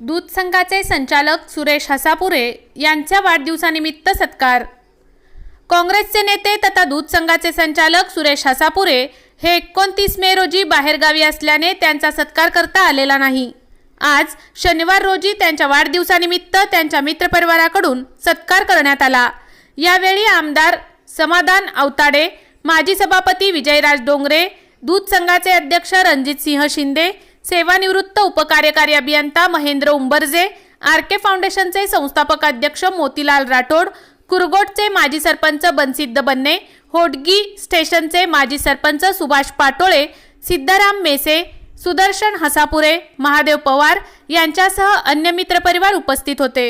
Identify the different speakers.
Speaker 1: दूध संघाचे संचालक सुरेश हसापुरे यांच्या वाढदिवसानिमित्त सत्कार. काँग्रेसचे नेते तथा दूध संघाचे संचालक सुरेश हसापुरे हे एकोणतीस मे रोजी बाहेरगावी असल्याने त्यांचा सत्कार करता आलेला नाही. आज शनिवार रोजी त्यांच्या वाढदिवसानिमित्त त्यांच्या मित्रपरिवाराकडून सत्कार करण्यात आला. यावेळी आमदार समाधान अवताडे माजी सभापती विजयराज डोंगरे दूध संघाचे अध्यक्ष रणजित सिंह शिंदे सेवानिवृत्त उपकार्यकारी अभियंता महेंद्र उंबरजे आर के फाउंडेशनचे संस्थापक अध्यक्ष मोतीलाल राठोड कुरगोटचे माजी सरपंच बनसिद्ध बन्ने होडगी स्टेशनचे माजी सरपंच सुभाष पाटोळे सिद्धाराम मेसे सुदर्शन हसापुरे महादेव पवार यांच्यासह अन्य मित्रपरिवार उपस्थित होते.